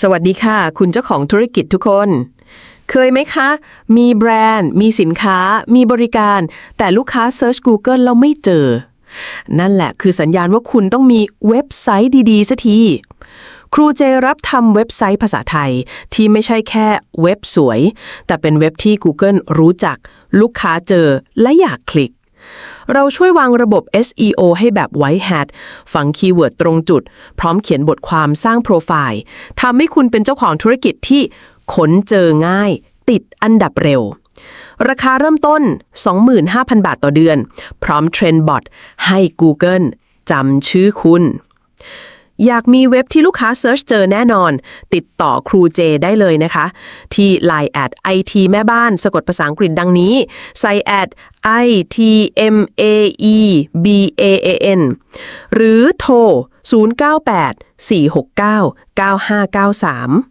สวัสดีค่ะ คุณเจ้าของธุรกิจทุกคน เคยไหมคะ มีแบรนด์ มีสินค้า มีบริการ แต่ลูกค้าเซิร์ช Google แล้วไม่เจอ นั่นแหละคือสัญญาณว่าคุณต้องมีเว็บไซต์ดีๆสักทีครูเจรับทำเว็บไซต์ภาษาไทยที่ไม่ใช่แค่เว็บสวย แต่เป็นเว็บที่ Google รู้จัก ลูกค้าเจอและอยากคลิก เราช่วยวางระบบ SEO ให้แบบ White Hat ฝังคีย์เวิร์ดตรงจุด พร้อมเขียนบทความสร้างโปรไฟล์ทำให้คุณเป็นเจ้าของธุรกิจที่ค้นเจอง่าย ติดอันดับเร็ว ราคาเริ่มต้น 25,000 บาทต่อเดือน พร้อมเทรนบอทให้ Google จำชื่อคุณ อยากมีเว็บที่ลูกค้าเซิร์ชเจอแน่นอน ติดต่อครูเจได้เลยนะคะ ที่ Line แอด IT แม่บ้าน สะกดภาษาอังกฤษดังนี้ใส่แอด IT M A E B A A N หรือโทร 098 469 9593